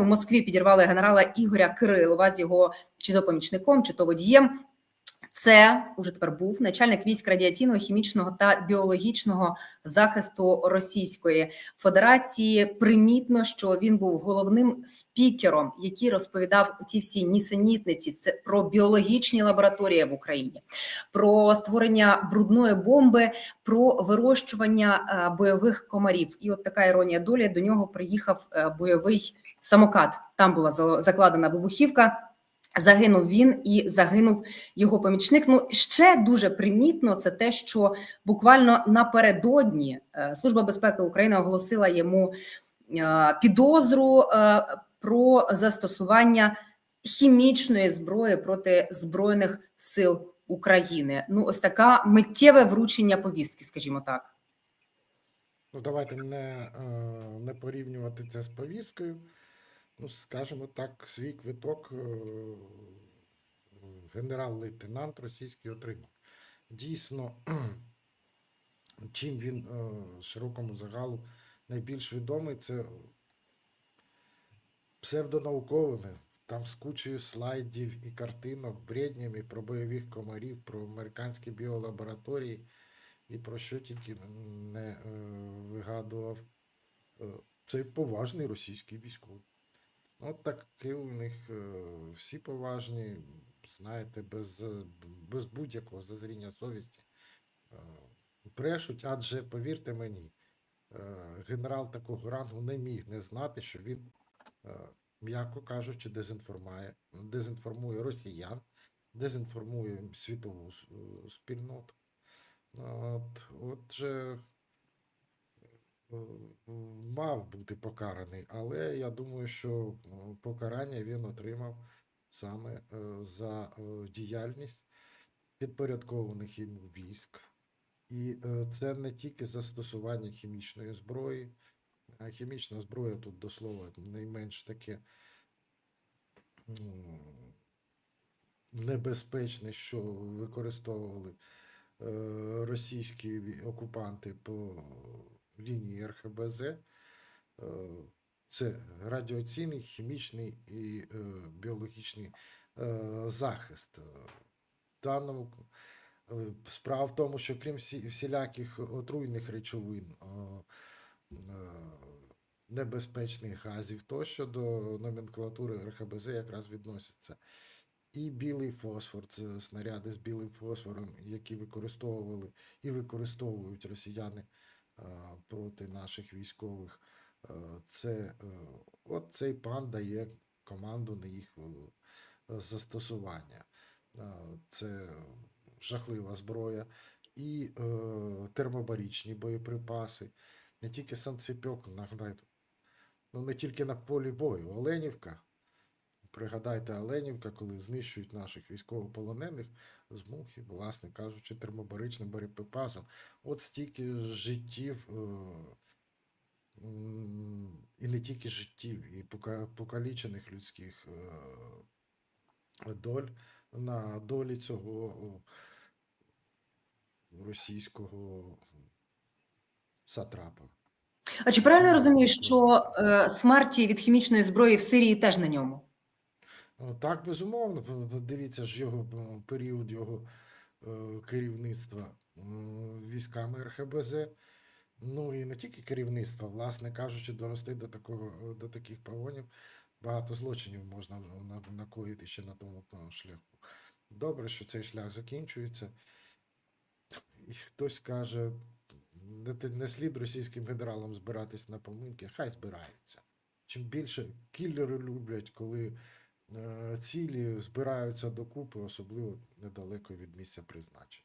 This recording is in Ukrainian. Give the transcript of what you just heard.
У Москві підірвали генерала Ігоря Кирилова з його чи то помічником, чи то водієм. Це уже тепер був начальник військ радіаційного, хімічного та біологічного захисту Російської Федерації. Примітно, що він був головним спікером, який розповідав ті всі нісенітниці. Це про біологічні лабораторії в Україні, про створення брудної бомби, про вирощування е, бойових комарів. І от така іронія долі до нього приїхав е, бойовий самокат. Там була за- закладена вибухівка. Загинув він і загинув його помічник. Ну ще дуже примітно це те, що буквально напередодні е, Служба безпеки України оголосила йому е, підозру е, про застосування хімічної зброї проти збройних сил України. Ну, ось така миттєве вручення повістки, скажімо так. Ну, давайте не, не порівнювати це з повісткою. Ну, скажімо так, свій квиток е, генерал-лейтенант російський отримав. Дійсно, чим він е, широкому загалу найбільш відомий, це псевдонауковими, там з кучею слайдів і картинок, бреднями про бойових комарів, про американські біолабораторії і про що тільки не е, вигадував цей поважний російський військовий. От такі у них е, всі поважні, знаєте, без, е, без будь-якого зазріння совісті. Е, брешуть, адже повірте мені, е, генерал такого рангу не міг не знати, що він, е, м'яко кажучи, дезінформує, дезінформує росіян, дезінформує світову е, спільноту. От, отже, е, мав бути покараний, але я думаю, що е, покарання він отримав саме е, за е, діяльність підпорядкованих йому військ. І е, це не тільки застосування хімічної зброї, хімічна зброя тут до слова найменш таке небезпечне, що використовували е, російські окупанти по лінії РХБЗ. Е, Це радіаційний, хімічний і е, біологічний е, захист. Даному справа в тому, що крім всіляких отруйних речовин, небезпечних газів, тощо до номенклатури РХБЗ якраз відносяться і білий фосфор, це снаряди з білим фосфором, які використовували і використовують росіяни проти наших військових. Е, Це е, от цей пан дає команду на їх е, застосування. Е, Це жахлива зброя і е, термобарічні боєприпаси, не тільки санцепьок, нагадайте, ну не тільки на полі бою, Оленівка. Пригадайте Оленівка, коли знищують наших військовополонених з мухи, власне кажучи, термобаричним боєприпасом. От стільки життів, е, і не тільки життів, і покалічених людських е, доль на долі цього російського сатрапа. А чи правильно я розумію, що е, смерті від хімічної зброї в Сирії теж на ньому? Так, безумовно. Дивіться ж його період його е, керівництва е, військами РХБЗ. Ну і не тільки керівництва, власне кажучи, дорости до такого до таких погонів. Багато злочинів можна накоїти ще на тому е, шляху. Добре, що цей шлях закінчується. І хтось каже, не, слід російським генералам збиратись на поминки, хай збираються. Чим більше кіллери люблять, коли е, цілі збираються докупи, особливо недалеко від місця призначення.